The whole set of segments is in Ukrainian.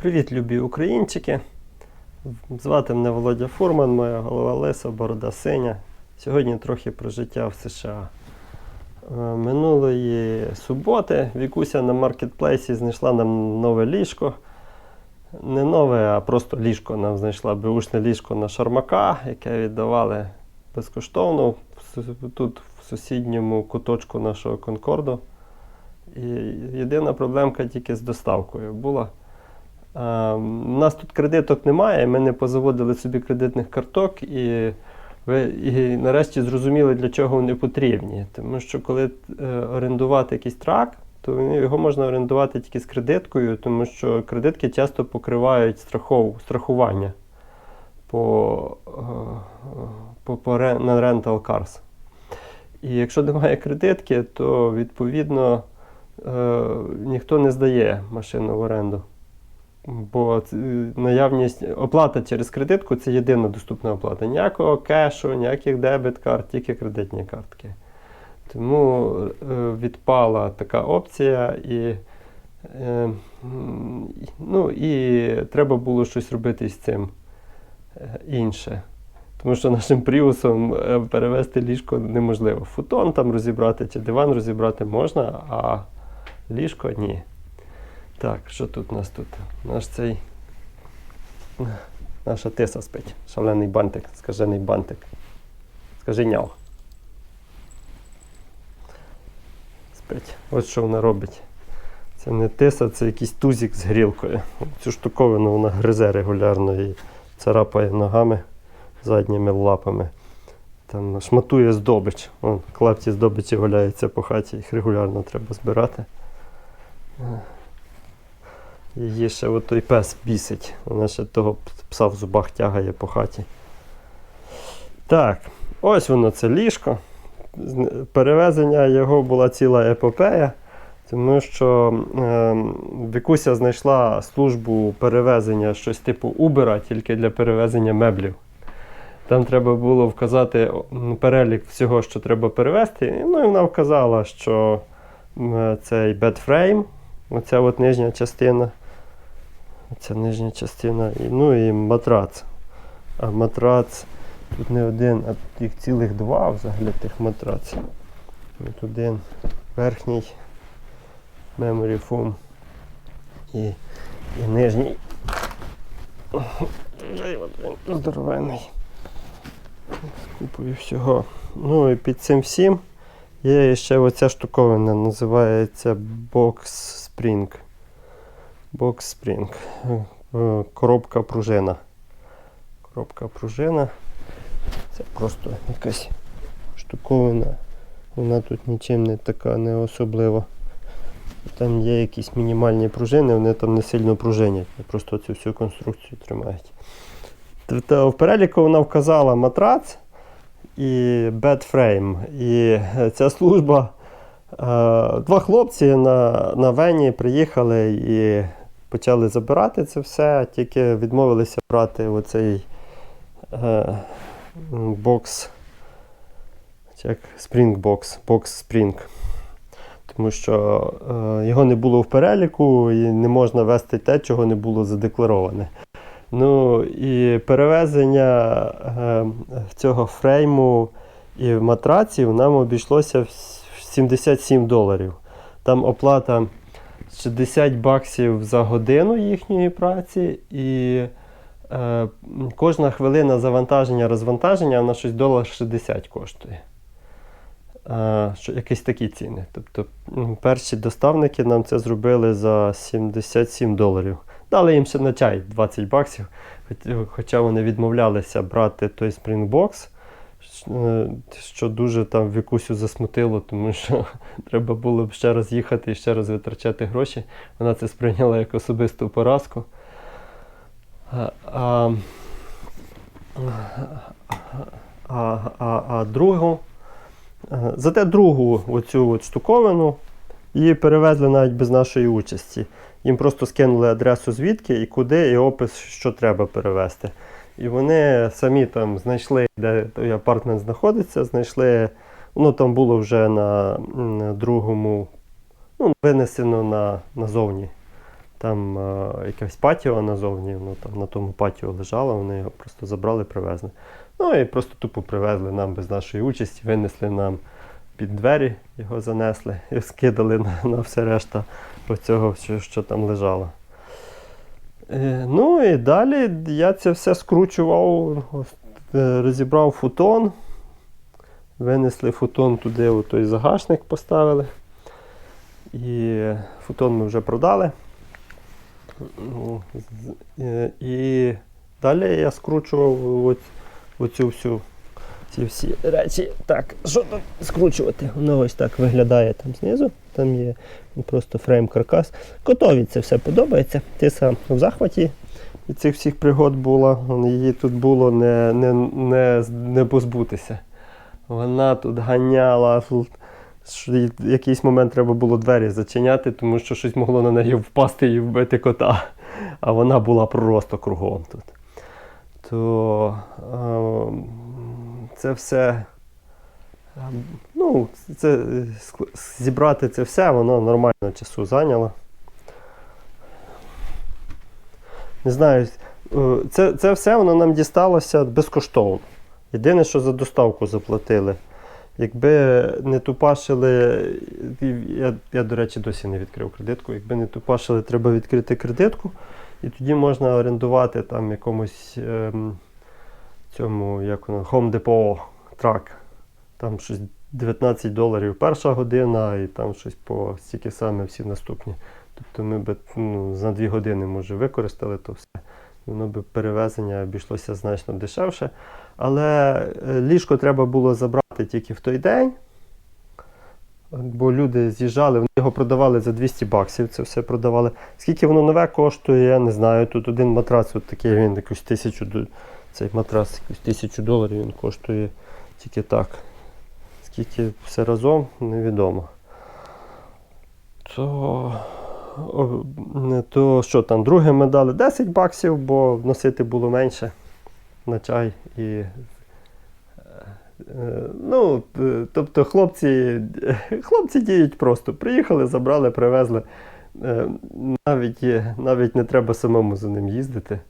Привіт, любі українчики. Звати мене Володя Фурман, моя голова лиса, борода синя. Сьогодні трохи про життя в США. Е, Минулої суботи Вікуся на маркетплейсі знайшла нам нове ліжко. Не нове, а просто ліжко. Нам знайшла беушне ліжко на шармака, яке віддавали безкоштовно тут, в сусідньому куточку нашого Конкорду. І єдина проблемка тільки з доставкою була. У нас тут кредиток немає, ми не позаводили собі кредитних карток і, ви, і нарешті зрозуміли, для чого вони потрібні. Тому що коли е, орендувати якийсь трак, то його можна орендувати тільки з кредиткою, тому що кредитки часто покривають страхов, страхування по, е, по, по, на rental cars. І якщо немає кредитки, то відповідно е, ніхто не здає машину в оренду. Бо наявність оплата через кредитку це єдина доступна оплата. Ніякого кешу, ніяких дебет карт, тільки кредитні картки. Тому е, відпала така опція, і, е, ну, і треба було щось робити з цим е, інше. Тому що нашим пріусом е, перевезти ліжко неможливо. Футон там розібрати чи диван розібрати можна, а ліжко ні. Так, що тут у нас тут? Наш цей. Наша тиса спить. Шалений бантик, скажений бантик. Скажи няв. Спить. Ось що вона робить. Це не тиса, це якийсь тузик з грілкою. Цю штуковину вона гризе регулярно і царапає ногами, задніми лапами. Там шматує здобич. Вон, клапті здобичі валяються по хаті, їх регулярно треба збирати. Її ще от той пес бісить. Вона ще того пса в зубах тягає по хаті. Так, ось воно це ліжко. Перевезення його була ціла епопея, тому що е, Вікуся знайшла службу перевезення щось типу Uber, тільки для перевезення меблів. Там треба було вказати перелік всього, що треба перевезти. Ну і вона вказала, що цей бедфрейм, оця от нижня частина. Оця нижня частина, ну і матрац. А матрац тут не один, а тут їх цілих два взагалі тих матраців. Тут один верхній memory foam і, і нижній. Ой, от. З Купою всього. Ну і під цим всім є ще оця штуковина, називається Box Spring. Box Spring. Е, Коробка пружина. Коробка пружина. Це просто якась штуковина. Вона тут нічим не така не особлива. Там є якісь мінімальні пружини, вони там не сильно пружинять, просто цю всю конструкцію тримають. В переліку вона вказала матрац і бедфрейм. І е, ця служба. е, Два хлопці на, на Вені приїхали і почали забирати це все, тільки відмовилися брати оцей е, бокс. Як Springbox, бокс Spring. Тому що е, його не було в переліку і не можна вести те, чого не було задеклароване. Ну і перевезення е, цього фрейму і матраців нам обійшлося в 77 доларів. Там оплата 60 баксів за годину їхньої праці, і е, кожна хвилина завантаження, розвантаження вона щось долар 60 коштує. Е, що, якісь такі ціни. Тобто перші доставники нам це зробили за 77 доларів. Дали їм ще на чай 20 баксів, хоча вони відмовлялися брати той Springbox, що дуже там Вікусю засмутило, тому що треба було б ще раз їхати і ще раз витрачати гроші. Вона це сприйняла як особисту поразку. А, а, а, а, а другу, е, зате другу оцю от штуковину її перевезли навіть без нашої участі. Їм просто скинули адресу звідки і куди, і опис, що треба перевезти. І вони самі там знайшли, де той апартмент знаходиться, знайшли, ну там було вже на другому, ну, винесено на, назовні там е, якесь патіо назовні, воно там на тому патіо лежало, вони його просто забрали, привезли. Ну і просто тупо привезли нам без нашої участі, винесли нам під двері, його занесли і скидали на, на все решта оцього, що, що там лежало. Е, ну і далі я це все скручував, е, розібрав футон. Винесли футон туди, у той загашник поставили. І футон ми вже продали. Ну, е, І далі я скручував оцю всю ці всі речі. Так, що тут скручувати? Воно ось так виглядає там знизу. Там є просто фрейм каркас. Котові це все подобається. Ти сам в захваті від цих всіх пригод була. Її тут було не, не, не, не позбутися. Вона тут ганяла. що в якийсь момент треба було двері зачиняти, тому що щось могло на неї впасти і вбити кота. А вона була просто кругом тут. То е, це все. е, Ну, це, е, зібрати це все, воно нормально часу зайняло. Не знаю, е, це, це все воно нам дісталося безкоштовно. Єдине, що за доставку заплатили. Якби не тупашили, я, я, до речі, досі не відкрив кредитку. Якби не тупашили, треба відкрити кредитку, і тоді можна орендувати там якомусь ем, цьому, як воно, Home Depot трак. Там щось 19 доларів перша година, і там щось по стільки саме всі наступні. Тобто ми б ну, за 2 години може використали то все. Воно би перевезення обійшлося значно дешевше. Але е, ліжко треба було забрати тільки в той день. Бо люди з'їжджали, вони його продавали за 200 баксів. Це все продавали. Скільки воно нове коштує, я не знаю. Тут один матрац, от такий він якусь тисячу цей матрас якусь тисячу доларів він коштує тільки так. Скільки все разом, невідомо. То, то що там, друге ми дали 10 баксів, бо носити було менше на чай і. е, Ну, е, тобто хлопці, хлопці діють просто. Приїхали, забрали, привезли. Е, Навіть, навіть не треба самому за ним їздити.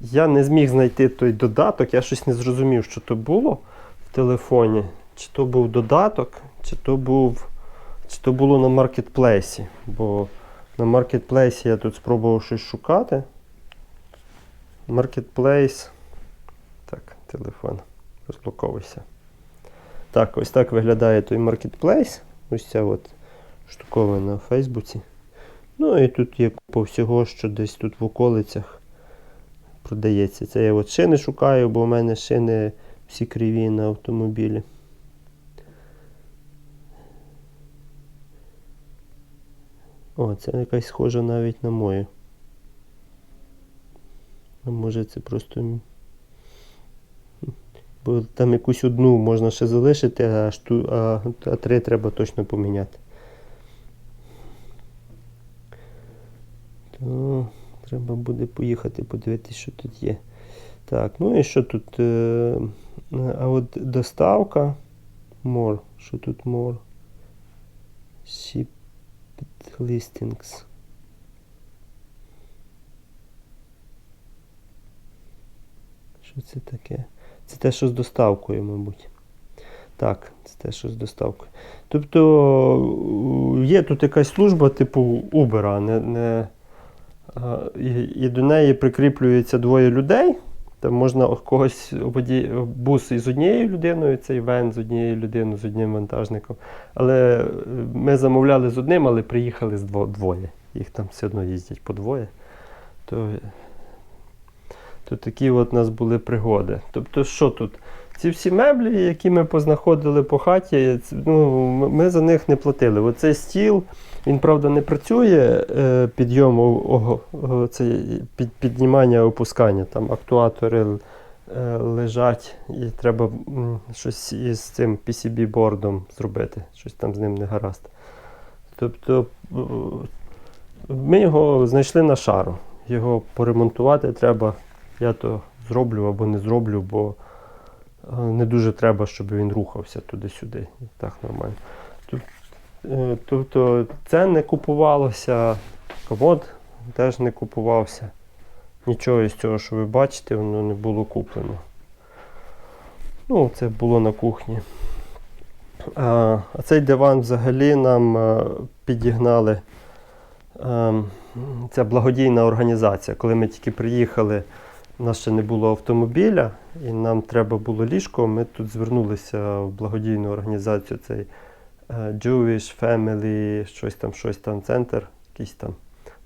Я не зміг знайти той додаток, я щось не зрозумів, що то було в телефоні. Чи то був додаток, чи то був. Чи то було на маркетплейсі. Бо на маркетплейсі я тут спробував щось шукати. Маркетплейс. Так, телефон. Розблоковуйся. Так, ось так виглядає той маркетплейс. Ось ця от штуковина в Фейсбуці. Ну і тут є купа всього, що десь тут в околицях продається. Це я от шини шукаю, бо в мене шини всі криві на автомобілі. О, це якась схожа навіть на мою. А може це просто. Бо там якусь одну можна ще залишити, а, шту... а, а три треба точно поміняти. То треба буде поїхати, подивитися, що тут є. Так, ну і що тут? Е, а от доставка. More. Що тут more? Ship listings. Що це таке? Це те, що з доставкою, мабуть. Так, це те, що з доставкою. Тобто е, є тут якась служба типу Uber, не, не, і, до неї прикріплюється двоє людей. Там можна когось водій, бус із однією людиною, цей вен з однією людиною, з одним вантажником. Але е, ми замовляли з одним, але приїхали з двоє. Їх там все одно їздять по двоє. То, то такі от у нас були пригоди. Тобто, що тут? Ці всі меблі, які ми познаходили по хаті, ну, ми за них не платили. Оцей стіл, він, правда, не працює е, підйом, о- о, це під, піднімання опускання. Там актуатори е, лежать, і треба щось із цим PCB-бордом зробити. Щось там з ним не гаразд. Тобто ми його знайшли на шару. Його поремонтувати треба. Я то зроблю або не зроблю, бо не дуже треба, щоб він рухався туди-сюди. Так нормально. Е, Тобто це не купувалося комод, теж не купувався. Нічого із цього, що ви бачите, воно не було куплено. Ну, це було на кухні. А, цей диван взагалі нам е, підігнали. Ем, Це благодійна організація. Коли ми тільки приїхали, у нас ще не було автомобіля, і нам треба було ліжко. Ми тут звернулися в благодійну організацію цей е, Jewish Family, щось там, щось там, центр, якийсь там.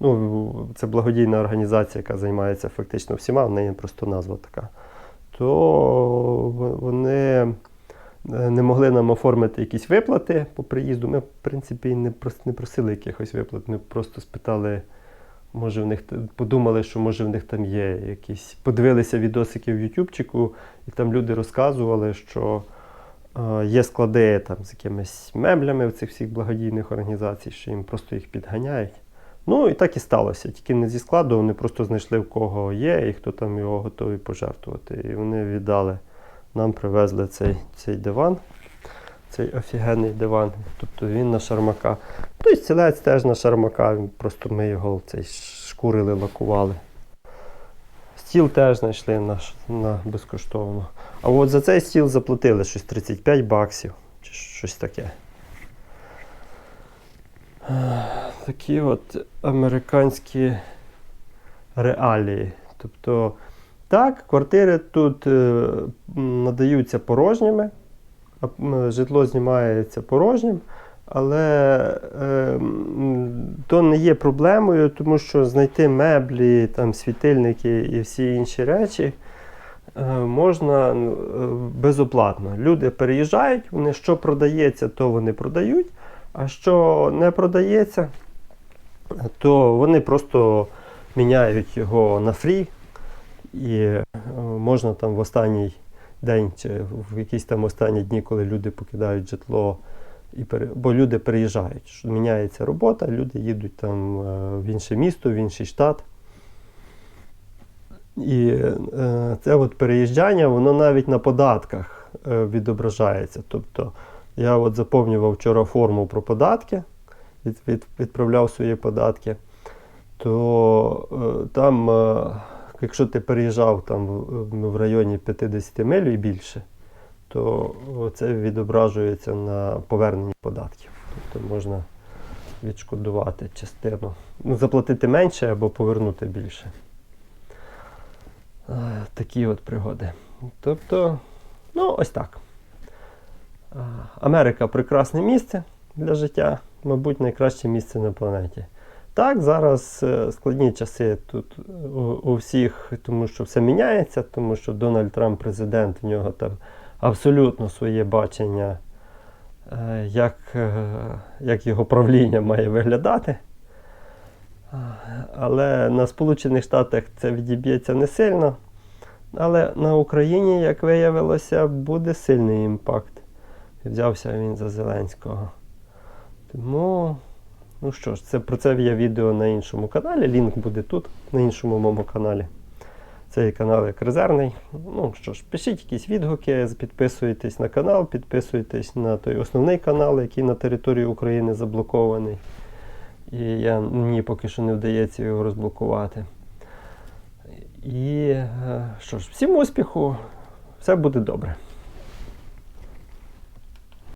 Ну, це благодійна організація, яка займається фактично всіма, в неї просто назва така. То вони е, не могли нам оформити якісь виплати по приїзду. Ми, в принципі, не просили якихось виплат. Ми просто спитали, може в них подумали, що може в них там є якісь. Подивилися відосики в Ютубчику, і там люди розказували, що е, є склади там з якимись меблями в цих всіх благодійних організацій, що їм просто їх підганяють. Ну і так і сталося. Тільки не зі складу, вони просто знайшли в кого є і хто там його готовий пожертвувати. І вони віддали. Нам привезли цей, цей диван, цей офігенний диван. Тобто він на шармака. Ну і стілець теж на шармака. Просто ми його цей шкурили, лакували. Стіл теж знайшли на, на безкоштовно. А от за цей стіл заплатили щось 35 баксів чи щось таке. Такі от американські реалії. Тобто, так, квартири тут е, надаються порожніми, житло знімається порожнім, але е, то не є проблемою, тому що знайти меблі, там, світильники і всі інші речі е, можна е, безоплатно. Люди переїжджають, вони що продається, то вони продають, а що не продається, то вони просто міняють його на фрі. І е, можна там в останній день чи в якісь там останні дні, коли люди покидають житло, і бо люди переїжджають. Міняється робота, люди їдуть там е, в інше місто, в інший штат. І е, це от переїжджання, воно навіть на податках е, відображається. Тобто я от заповнював вчора форму про податки, від, від, відправляв свої податки, то там, якщо ти переїжджав там в, в районі 50 миль і більше, то це відображується на поверненні податків. Тобто можна відшкодувати частину, ну, заплатити менше або повернути більше. Е, Такі от пригоди. Тобто, ну, ось так. Америка прекрасне місце для життя, мабуть, найкраще місце на планеті. Так, зараз е, складні часи тут у, у всіх, тому що все міняється, тому що Дональд Трамп президент, в нього там абсолютно своє бачення, е, як, е, як його правління має виглядати. Але на Сполучених Штатах це відіб'ється не сильно. Але на Україні, як виявилося, буде сильний імпакт. Взявся він за Зеленського. Тому, ну що ж, це, про це є відео на іншому каналі. Лінк буде тут, на іншому моєму каналі. Цей канал як резервний. Ну що ж, пишіть якісь відгуки, підписуйтесь на канал, підписуйтесь на той основний канал, який на території України заблокований. І я, мені поки що не вдається його розблокувати. І е, що ж, всім успіху, все буде добре.